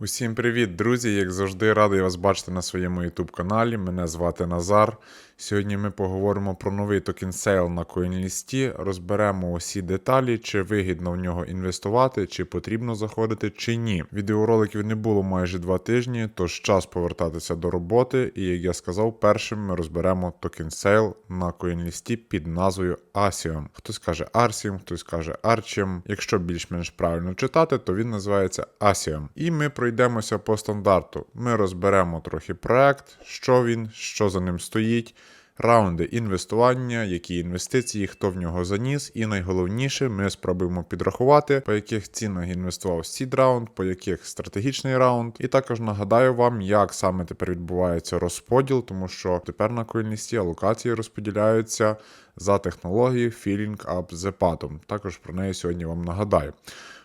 Усім привіт, друзі! Як завжди, радий вас бачити на своєму YouTube каналі. Мене звати Назар. Сьогодні ми поговоримо про новий токен сейл на CoinList, розберемо усі деталі, чи вигідно в нього інвестувати, чи потрібно заходити, чи ні. Відеороликів не було майже два тижні, тож час повертатися до роботи. І як я сказав, першим ми розберемо токен сейл на CoinList під назвою Asium. Хтось каже Arsium, хтось каже Archium. Якщо більш-менш правильно читати, то він називається Asium. І ми пройдемося по стандарту. Ми розберемо трохи проект, що він, що за ним стоїть. Раунди інвестування, які інвестиції, хто в нього заніс, і найголовніше, ми спробуємо підрахувати, по яких цінах інвестував сід раунд, по яких стратегічний раунд. І також нагадаю вам, як саме тепер відбувається розподіл, тому що тепер на коїнлісті алокації розподіляються за технологією Filling Up the Pattern. Також про неї сьогодні вам нагадаю.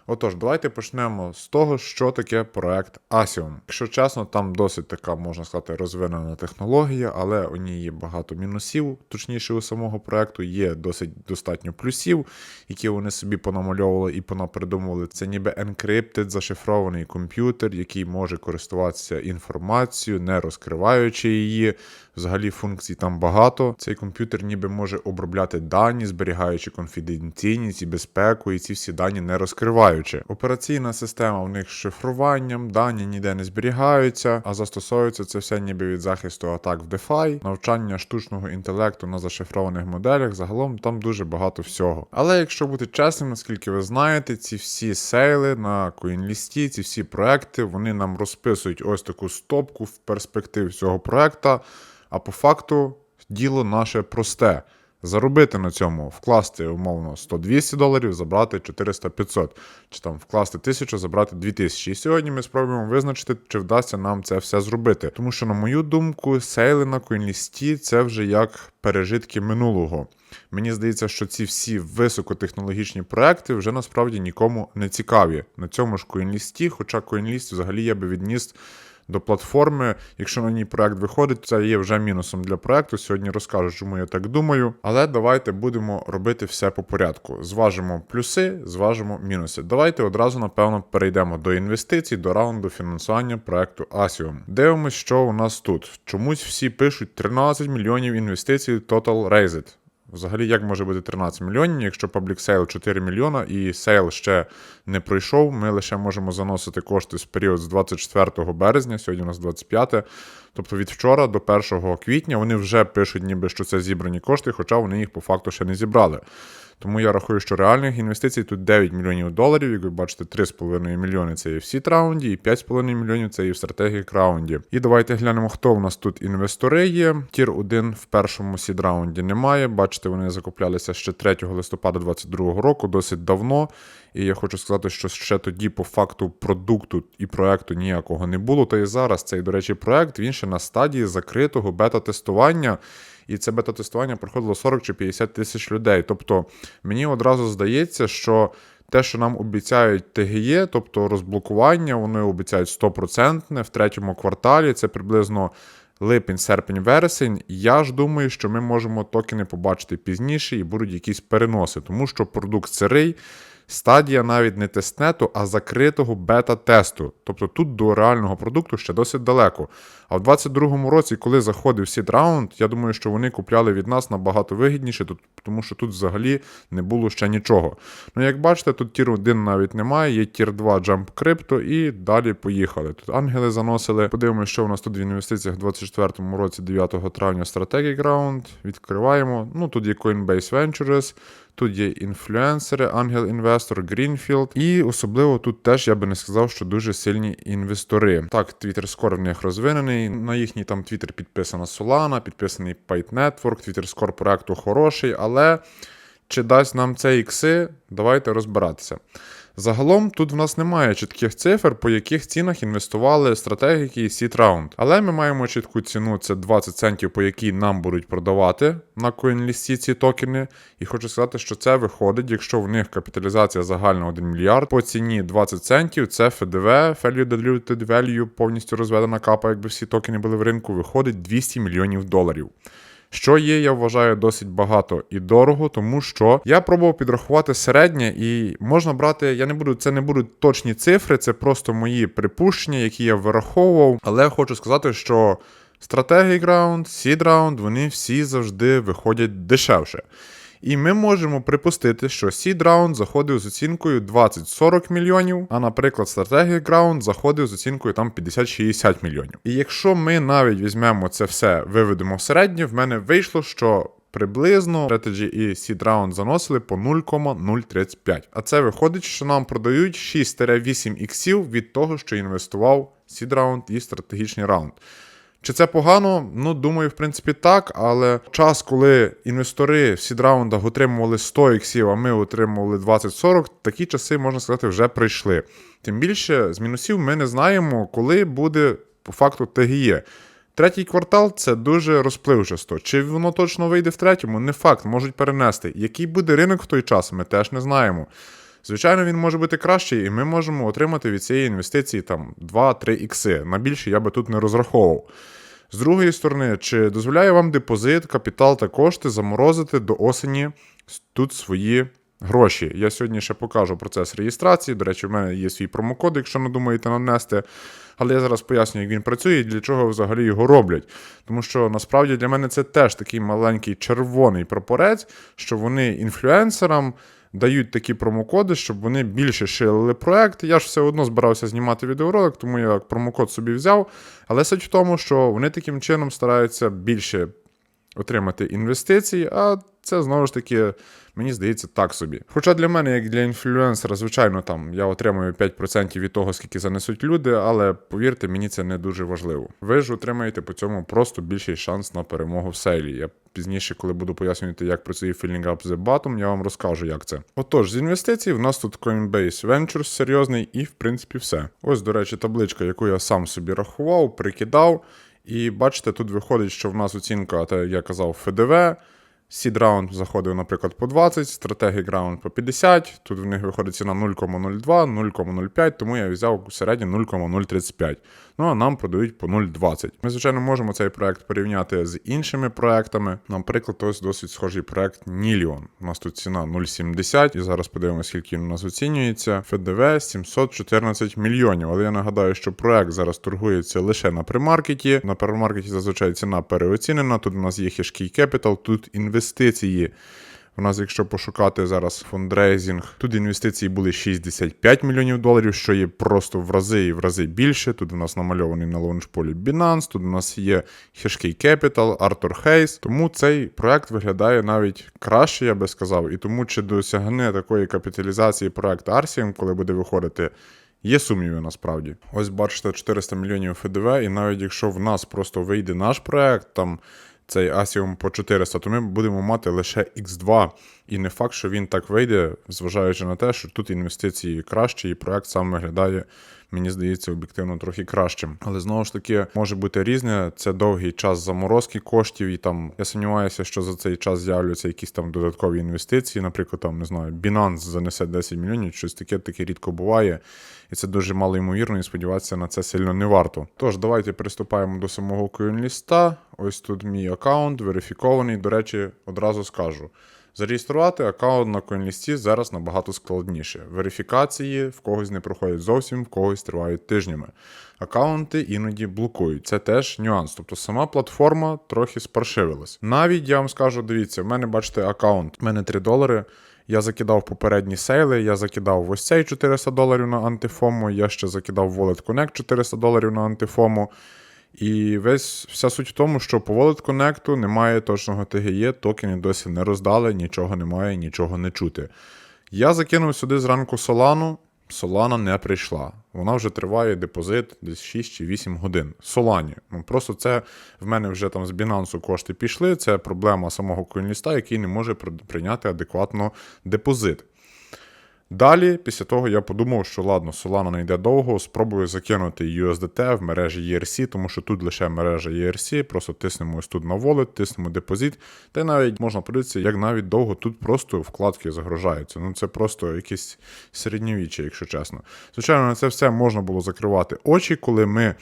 Отож, давайте почнемо з того, що таке проект Asium. Якщо чесно, там досить така, можна сказати, розвинена технологія, але у ній є багато мінусів, точніше, у самого проекту є досить достатньо плюсів, які вони собі понамальовували і понапридумували. Це ніби encrypted, зашифрований комп'ютер, який може користуватися інформацією, не розкриваючи її. Взагалі функцій там багато. Цей комп'ютер ніби може обробляти дані, зберігаючи конфіденційність і безпеку, і ці всі дані не розкриваючи. Операційна система в них з шифруванням, дані ніде не зберігаються, а застосовується це все ніби від захисту атак в DeFi, навчання штучного інтелекту на зашифрованих моделях. Загалом там дуже багато всього. Але якщо бути чесним, наскільки ви знаєте, ці всі сейли на CoinList, ці всі проекти, вони нам розписують ось таку стопку в перспектив цього проекта. А по факту діло наше просте. Заробити на цьому, вкласти умовно 100-200 доларів, забрати 400-500, чи там вкласти 1000, забрати 2000. І сьогодні ми спробуємо визначити, чи вдасться нам це все зробити. Тому що, на мою думку, сейли на CoinList – це вже як пережитки минулого. Мені здається, що ці всі високотехнологічні проекти вже насправді нікому не цікаві. На цьому ж CoinList, хоча CoinList взагалі я би відніс до платформи. Якщо на ній проект виходить, це є вже мінусом для проекту. Сьогодні розкажу, чому я так думаю. Але давайте будемо робити все по порядку. Зважимо плюси, зважимо мінуси. Давайте одразу, напевно, перейдемо до інвестицій, до раунду фінансування проекту Asium. Дивимось, що у нас тут. Чомусь всі пишуть 13 мільйонів інвестицій Total Raised. Взагалі, як може бути 13 мільйонів, якщо паблік сейл 4 мільйона і сейл ще не пройшов, ми лише можемо заносити кошти з період з 24 березня, сьогодні у нас 25. Тобто від вчора до 1 квітня вони вже пишуть, ніби що це зібрані кошти, хоча вони їх по факту ще не зібрали. Тому я рахую, що реальних інвестицій тут 9 мільйонів доларів. Як ви бачите, 3,5 мільйони це є в сіт раунді, і 5,5 мільйонів це є в стратегії раунді. І давайте глянемо, хто в нас тут інвестори є. Тір 1 в першому сід раунді немає. Бачите, вони закуплялися ще 3 листопада 2022 року, досить давно. І я хочу сказати, що ще тоді, по факту, продукту і проекту ніякого не було. Та і зараз цей, до речі, проект він ще на стадії закритого бета-тестування. І це бета-тестування проходило 40 чи 50 тисяч людей. Тобто мені одразу здається, що те, що нам обіцяють ТГЄ, тобто розблокування, вони обіцяють 100% в третьому кварталі, це приблизно. Липень, серпень, вересень. Я ж думаю, що ми можемо токени побачити пізніше і будуть якісь переноси, тому що продукт сирий, стадія навіть не тестнету, а закритого бета-тесту. Тобто тут до реального продукту ще досить далеко. А в 2022 році, коли заходив сід раунд, я думаю, що вони купляли від нас набагато вигідніше, тому що тут взагалі не було ще нічого. Ну, як бачите, тут тір 1 навіть немає, є тір 2 Jump Crypto і далі поїхали. Тут ангели заносили. Подивимося, що у нас тут в інвестиціях у 2024 році, 9 травня, Strategic Round. Відкриваємо. Ну, тут є Coinbase Ventures. Тут є інфлюенсери, Ангел Інвестор, Грінфілд. І особливо тут теж я би не сказав, що дуже сильні інвестори. Так, Twitter Score в них розвинений. На їхній там Twitter підписана Solana, підписаний Pite Network, Twitter Score проекту хороший, але чи дасть нам це ікси, давайте розбиратися. Загалом тут в нас немає чітких цифр, по яких цінах інвестували стратегії Seed Round. Але ми маємо чітку ціну, це 20 центів, по якій нам будуть продавати на CoinList ці токени. І хочу сказати, що це виходить, якщо в них капіталізація загальна 1 мільярд, по ціні 20 центів, це ФДВ, Value Diluted Value, повністю розведена капа, якби всі токени були в ринку, виходить 200 мільйонів доларів. Що є, я вважаю, досить багато і дорого, тому що я пробував підрахувати середнє, і можна брати. Я не буду, це не будуть точні цифри, це просто мої припущення, які я вираховував. Але хочу сказати, що стратегії граунд, сід раунд, вони всі завжди виходять дешевше. І ми можемо припустити, що Seed Round заходив з оцінкою 20-40 мільйонів, а, наприклад, Strategic Round заходив з оцінкою там 50-60 мільйонів. І якщо ми навіть візьмемо це все, виведемо в середнє, в мене вийшло, що приблизно Strategy і Seed Round заносили по 0,035. А це виходить, що нам продають 6-8 іксів від того, що інвестував Seed Round і стратегічний раунд. Чи це погано? Ну, думаю, в принципі, так. Але час, коли інвестори в сідраундах отримували 100 іксів, а ми отримували 20-40, такі часи, можна сказати, вже прийшли. Тим більше, з мінусів ми не знаємо, коли буде по факту ТГЄ. Третій квартал це дуже розпливчасто. Чи воно точно вийде в третьому? Не факт, можуть перенести. Який буде ринок в той час, ми теж не знаємо. Звичайно, він може бути кращий, і ми можемо отримати від цієї інвестиції там 2-3 ікси. На більше я би тут не розраховував. З другої сторони, чи дозволяє вам депозит, капітал та кошти заморозити до осені тут свої гроші? Я сьогодні ще покажу процес реєстрації. До речі, в мене є свій промокод, якщо не думаєте нанести. Але я зараз поясню, як він працює і для чого взагалі його роблять. Тому що насправді для мене це теж такий маленький червоний прапорець, що вони інфлюенсерам дають такі промокоди, щоб вони більше шилили проект. Я ж все одно збирався знімати відеоролик, тому я промокод собі взяв. Але суть в тому, що вони таким чином стараються більше отримати інвестиції, а це знову ж таки. Мені здається, так собі. Хоча для мене, як для інфлюенсера, звичайно, там я отримую 5% від того, скільки занесуть люди, але повірте, мені це не дуже важливо. Ви ж отримаєте по цьому просто більший шанс на перемогу в сейлі. Я пізніше, коли буду пояснювати, як працює Filling Up the Bottom, я вам розкажу, як це. Отож, з інвестицій в нас тут Coinbase Ventures серйозний, і в принципі все. Ось, до речі, табличка, яку я сам собі рахував, прикидав. І бачите, тут виходить, що в нас оцінка, як я казав, ФДВ. Seed раунд заходив, наприклад, по 20, стратегік раунд по 50. Тут в них виходить ціна 0,02, 0,05, тому я взяв у середнє 0,035. Ну а нам продають по 0,20. Ми, звичайно, можемо цей проект порівняти з іншими проектами. Наприклад, ось досить схожий проект Ніліон. У нас тут ціна 0,70, і зараз подивимося, скільки він у нас оцінюється. ФДВ 714 мільйонів. Але я нагадаю, що проект зараз торгується лише на примаркеті. На примаркеті зазвичай ціна переоцінена. Тут у нас є хішкий кепітал, тут інвестиції. У нас, якщо пошукати зараз фондрейзинг, тут інвестиції були 65 мільйонів доларів, що є просто в рази і в рази більше. Тут у нас намальований на лаунчполі Binance, тут у нас є Hashkey Capital, Arthur Hayes. Тому цей проект виглядає навіть краще, я би сказав. І тому чи досягне такої капіталізації проект Arsium, коли буде виходити. Є сумніви насправді. Ось бачите, 400 мільйонів ФДВ, і навіть якщо в нас просто вийде наш проект, там цей Асіум по 400, то ми будемо мати лише X2. І не факт, що він так вийде, зважаючи на те, що тут інвестиції кращі, і проект сам виглядає, мені здається, об'єктивно трохи кращим. Але знову ж таки може бути різне. Це довгий час заморозки коштів, і там я сумніваюся, що за цей час з'являться якісь там додаткові інвестиції. Наприклад, там не знаю, Binance занесе 10 мільйонів, щось таке таке рідко буває. І це дуже мало ймовірно, і сподіватися на це сильно не варто. Тож, давайте приступаємо до самого коін-ліста. Ось тут мій аккаунт, верифікований. До речі, одразу скажу. Зареєструвати аккаунт на CoinList зараз набагато складніше. Верифікації в когось не проходять зовсім, в когось тривають тижнями. Аккаунти іноді блокують. Це теж нюанс. Тобто сама платформа трохи спаршивилась. Навіть я вам скажу, дивіться, в мене бачите аккаунт, в мене 3 долари. Я закидав попередні сейли, я закидав ось цей 400 доларів на антифому, я ще закидав Wallet Connect 400 доларів на антифому. І весь вся суть в тому, що по Wallet Connect немає точного ТГЄ, токени досі не роздали, нічого немає, нічого не чути. Я закинув сюди зранку Солану, Солана не прийшла. Вона вже триває депозит десь 6 чи 8 годин. Солані. Ну просто це в мене вже там з Binance кошти пішли. Це проблема самого коінліста, який не може прийняти адекватно депозит. Далі, після того, я подумав, що ладно, Solana не йде довго, спробую закинути USDT в мережі ERC, тому що тут лише мережа ERC, просто тиснемо ось тут на wallet, тиснемо депозит, та й навіть можна подивитися, як навіть довго тут просто вкладки загрожаються. Ну це просто якесь середньовіччя, якщо чесно. Звичайно, на це все можна було закривати очі, коли ми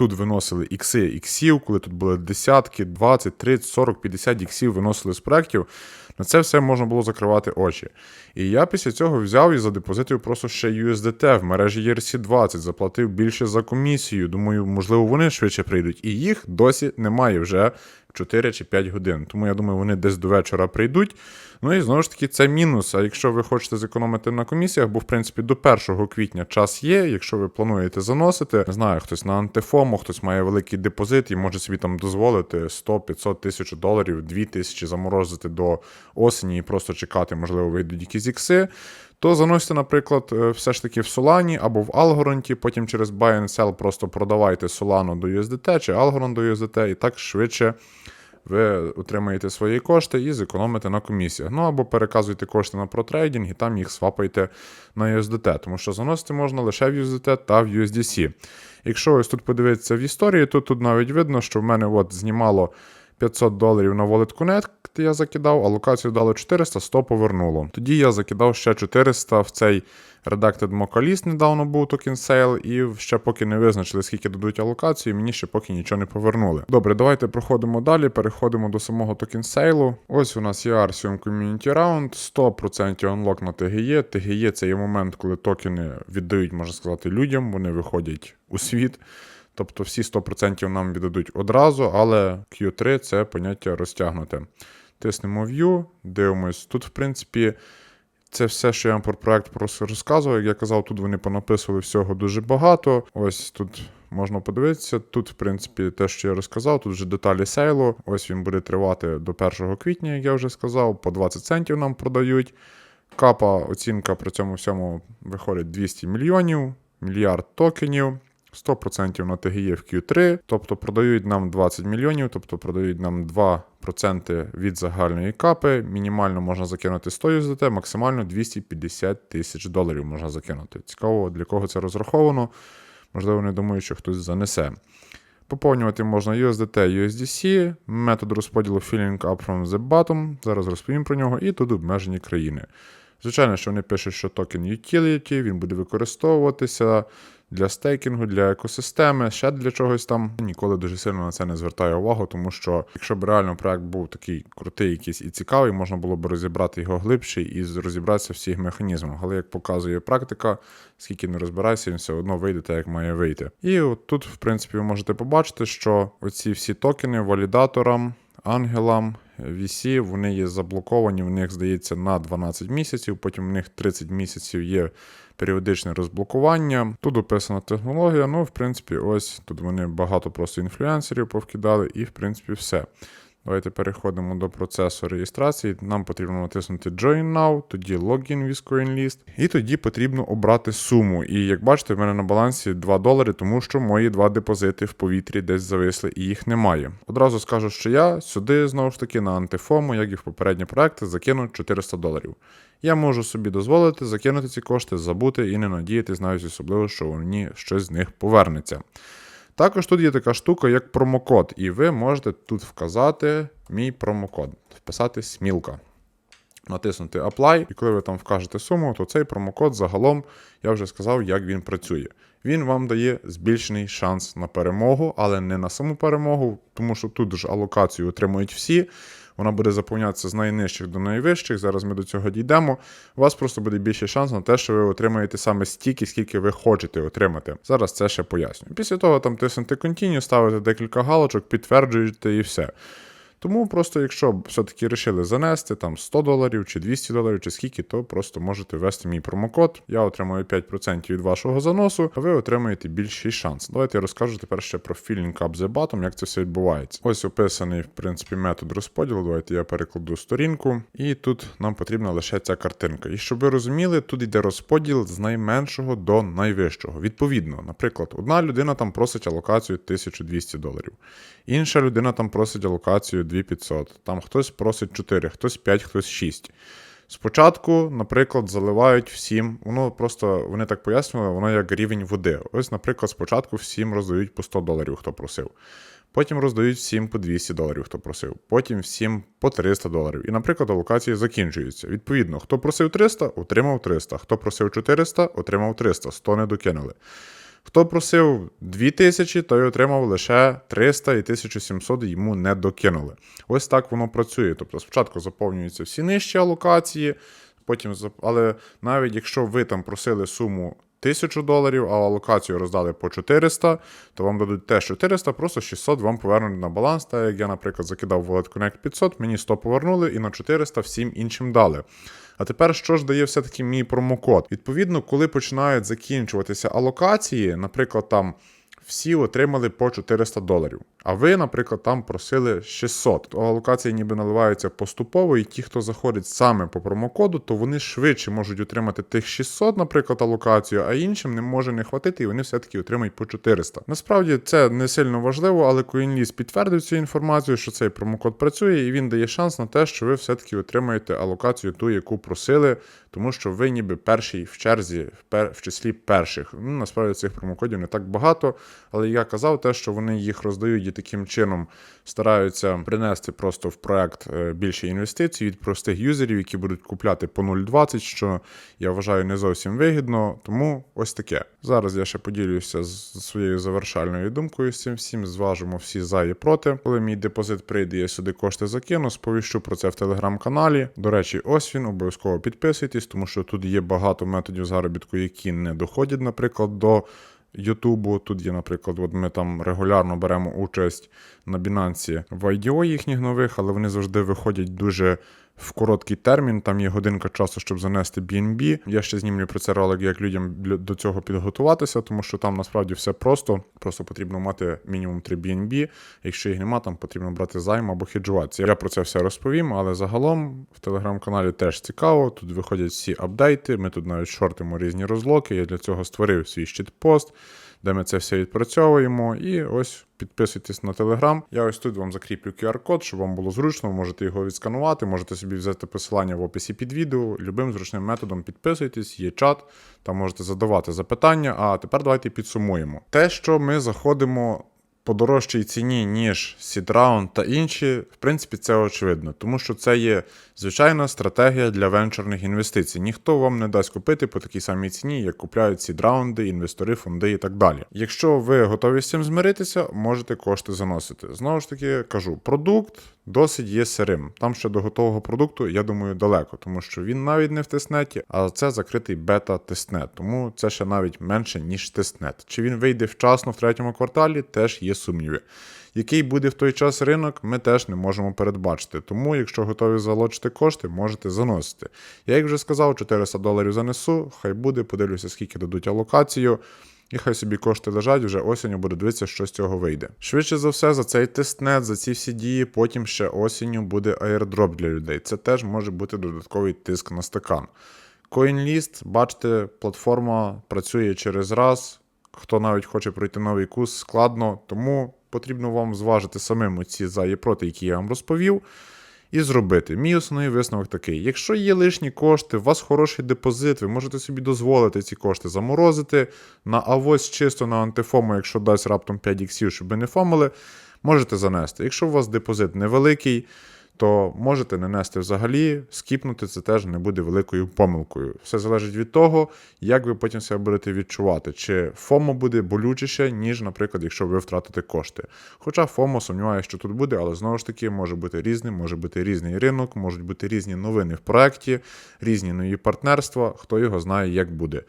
тут виносили ікси іксів, коли тут були десятки, 20, 30, 40, 50 іксів виносили з проєктів. На це все можна було закривати очі. І я після цього взяв і задепозитив просто ще USDT в мережі ERC20, заплатив більше за комісію. Думаю, можливо, вони швидше прийдуть. І їх досі немає вже 4 чи 5 годин. Тому я думаю, вони десь до вечора прийдуть. Ну і знову ж таки, це мінус. А якщо ви хочете зекономити на комісіях, бо в принципі до 1 квітня час є. Якщо ви плануєте заносити, не знаю, хтось на антифому, хтось має великий депозит і може собі там дозволити 100-500 тисяч доларів, 2 тисячі заморозити до осені і просто чекати, можливо, вийдуть якісь ікси. То заносите, наприклад, е, все ж таки в Solana або в Algorand, потім через Buy and Sell просто продавайте Solana до USDT чи Algorand до USDT, і так швидше ви отримаєте свої кошти і зекономите на комісіях. Ну або переказуйте кошти на протрейдинг і там їх свапайте на USDT, тому що заносити можна лише в USDT та в USDC. Якщо ось тут подивитися в історії, то тут навіть видно, що в мене от знімало 500 доларів на Wallet Connect я закидав, а локацію дало 400, 100 повернуло. Тоді я закидав ще 400 в цей Redacted Mocalist, недавно був токен сейл, і ще поки не визначили, скільки дадуть алокацію, мені ще поки нічого не повернули. Добре, давайте проходимо далі, переходимо до самого токен сейлу. Ось у нас є Arsium Community Round, 100% онлок на TGE. TGE це є момент, коли токени віддають, можна сказати, людям, вони виходять у світ. Тобто всі 100% нам віддадуть одразу, але Q3 це поняття розтягнуте. Тиснемо View, дивимось. Тут, в принципі, це все, що я вам про проект розказував. Як я казав, тут вони понаписували всього дуже багато. Ось тут можна подивитися. Тут, в принципі, те, що я розказав, тут вже деталі сейлу. Ось він буде тривати до 1 квітня, як я вже сказав, по 20 центів нам продають. Капа оцінка при цьому всьому виходить 200 мільйонів, мільярд токенів. 100% на TGE в Q3, тобто продають нам 20 мільйонів, тобто продають нам 2% від загальної капи. Мінімально можна закинути 100 USDT, максимально 250 тисяч доларів можна закинути. Цікаво, для кого це розраховано. Можливо, не думаю, що хтось занесе. Поповнювати можна USDT, USDC, метод розподілу Filling Up from the Bottom. Зараз розповім про нього, і тут обмежені країни. Звичайно, що вони пишуть, що токен utility, він буде використовуватися для стейкінгу, для екосистеми, ще для чогось там. Ніколи дуже сильно на це не звертаю увагу, тому що якщо б реально проект був такий крутий, якийсь і цікавий, можна було б розібрати його глибше і розібратися всіх механізмах. Але як показує практика, скільки не розбирайся, він все одно вийде так, як має вийти. І от тут, в принципі, ви можете побачити, що оці всі токени валідаторам, ангелам. VC, вони є заблоковані, в них здається на 12 місяців, потім в них 30 місяців є періодичне розблокування. Тут описана технологія. Ну, в принципі, ось тут вони багато просто інфлюенсерів повкидали, і, в принципі, все. Давайте переходимо до процесу реєстрації. Нам потрібно натиснути Join Now, тоді Login with CoinList, і тоді потрібно обрати суму. І як бачите, в мене на балансі 2 долари, тому що мої два депозити в повітрі десь зависли і їх немає. Одразу скажу, що я сюди знову ж таки на антифому, як і в попередні проекти, закину 400 доларів. Я можу собі дозволити закинути ці кошти, забути і не надіятись навіть особливо, що мені щось з них повернеться. Також тут є така штука, як промокод, і ви можете тут вказати мій промокод, вписати смілка. Натиснути Apply, і коли ви там вкажете суму, то цей промокод загалом я вже сказав, як він працює. Він вам дає збільшений шанс на перемогу, але не на саму перемогу, тому що тут ж алокацію отримують всі. Вона буде заповнятися з найнижчих до найвищих. Зараз ми до цього дійдемо. У вас просто буде більший шанс на те, що ви отримаєте саме стільки, скільки ви хочете отримати. Зараз це ще поясню. Після того там тиснете Continue, ставити декілька галочок, підтверджуєте і все. Тому просто, якщо все-таки вирішили занести там 100 доларів чи 200 доларів, чи скільки, то просто можете ввести мій промокод. Я отримую 5% від вашого заносу, а ви отримаєте більший шанс. Давайте я розкажу тепер ще про Filling Up the Bottom, як це все відбувається. Ось описаний, в принципі, метод розподілу. Давайте я перекладу сторінку. І тут нам потрібна лише ця картинка. І щоб ви розуміли, тут йде розподіл з найменшого до найвищого. Відповідно, наприклад, одна людина там просить алокацію 1200 доларів, інша людина там просить алокацію 2500. Там хтось просить 4, хтось 5, хтось 6. Спочатку, наприклад, заливають всім, воно просто вони так пояснювали, воно як рівень води. Ось, наприклад, спочатку всім роздають по 100 доларів, хто просив. Потім роздають всім по 200 доларів, хто просив, потім всім по 300 доларів. І, наприклад, алокації закінчуються. Відповідно, хто просив 300, отримав 300, хто просив 400, отримав 300, 100 не докинули. Хто просив 2000, той отримав лише 300 і 1700 йому не докинули. Ось так воно працює. Тобто спочатку заповнюються всі нижчі алокації, потім, але навіть якщо ви там просили суму 1000 доларів, а алокацію роздали по 400, то вам дадуть теж 400, просто 600 вам повернуть на баланс. Так як я, наприклад, закидав Wallet Connect 500, мені 100 повернули і на 400 всім іншим дали. А тепер що ж дає все-таки мій промокод? Відповідно, коли починають закінчуватися алокації, наприклад, там всі отримали по 400 доларів. А ви, наприклад, там просили 600. То алокації ніби наливаються поступово, і ті, хто заходить саме по промокоду, то вони швидше можуть отримати тих 600, наприклад, алокацію, а іншим не може не хватити, і вони все-таки отримають по 400. Насправді це не сильно важливо, але CoinList підтвердив цю інформацію, що цей промокод працює, і він дає шанс на те, що ви все-таки отримаєте алокацію ту, яку просили, тому що ви ніби перший в черзі, в, числі перших. Ну, насправді цих промокодів не так багато, але я казав те, що вони їх роздають і таким чином стараються принести просто в проект е, більше інвестицій від простих юзерів, які будуть купляти по 0,20, що я вважаю не зовсім вигідно. Тому ось таке. Зараз я ще поділюся з своєю завершальною думкою з цим всім. Зважимо всі за і проти. Коли мій депозит прийде, я сюди кошти закину, сповіщу про це в телеграм-каналі. До речі, ось він. Обов'язково підписуйтесь, тому що тут є багато методів заробітку, які не доходять, наприклад, до. Ютубу. Тут є, наприклад, от ми там регулярно беремо участь на Binance в IDO їхніх нових, але вони завжди виходять дуже в короткий термін. Там є годинка часу, щоб занести BNB. Я ще знімлю про це ролик, як людям до цього підготуватися, тому що там насправді все просто. Просто потрібно мати мінімум 3 BNB. Якщо їх нема, там потрібно брати займ або хеджуватися. Я про це все розповім, але загалом в телеграм-каналі теж цікаво. Тут виходять всі апдейти. Ми тут навіть шортимо різні розлоки. Я для цього створив свій щитпост, де ми це все відпрацьовуємо. І ось підписуйтесь на телеграм. Я ось тут вам закріплю QR-код, щоб вам було зручно. Можете його відсканувати, можете собі взяти посилання в описі під відео. Любим зручним методом підписуйтесь, є чат, там можете задавати запитання. А тепер давайте підсумуємо. Те, що ми заходимо по дорожчій ціні, ніж Seed та інші, в принципі, це очевидно, тому що це є звичайна стратегія для венчурних інвестицій. Ніхто вам не дасть купити по такій самій ціні, як купляють сідраунди, інвестори, фонди і так далі. Якщо ви готові з цим змиритися, можете кошти заносити. Знову ж таки, кажу, продукт досить є сирим. Там ще до готового продукту, я думаю, далеко, тому що він навіть не в тестнеті, а це закритий бета-тестнет. Тому це ще навіть менше, ніж тестнет. Чи він вийде вчасно в третьому кварталі, теж є сумніви. Який буде в той час ринок, ми теж не можемо передбачити. Тому, якщо готові залучити кошти, можете заносити. Я як вже сказав, 400 доларів занесу, хай буде, подивлюся, скільки дадуть алокацію. І хай собі кошти лежать, вже осінню буде дивитися, що з цього вийде. Швидше за все, за цей тестнет, за ці всі дії, потім ще осінню буде аірдроп для людей. Це теж може бути додатковий тиск на стакан. CoinList, бачите, платформа працює через раз. Хто навіть хоче пройти новий курс, складно, тому потрібно вам зважити самим ці за і проти, які я вам розповів і зробити. Мій основний висновок такий: якщо є лишні кошти, у вас хороший депозит, ви можете собі дозволити ці кошти заморозити на авось чисто на антифому, якщо дасть раптом 5 іксів, щоб ви не фомили, можете занести. Якщо у вас депозит невеликий, то можете не нести взагалі, скіпнути це теж не буде великою помилкою. Все залежить від того, як ви потім себе будете відчувати. Чи ФОМО буде болючіше, ніж, наприклад, якщо ви втратите кошти. Хоча ФОМО сумніваюся, що тут буде, але знову ж таки може бути різним, може бути різний ринок, можуть бути різні новини в проєкті, різні нові партнерства, хто його знає, як буде.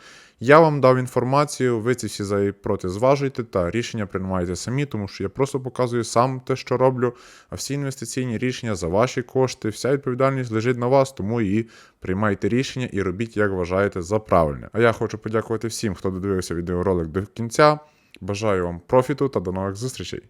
Я вам дав інформацію, ви ці всі за і проти зважуйте та рішення приймаєте самі, тому що я просто показую сам те, що роблю. А всі інвестиційні рішення за ваші кошти, вся відповідальність лежить на вас, тому і приймайте рішення і робіть, як вважаєте за правильне. А я хочу подякувати всім, хто додивився відеоролик до кінця. Бажаю вам профіту та до нових зустрічей!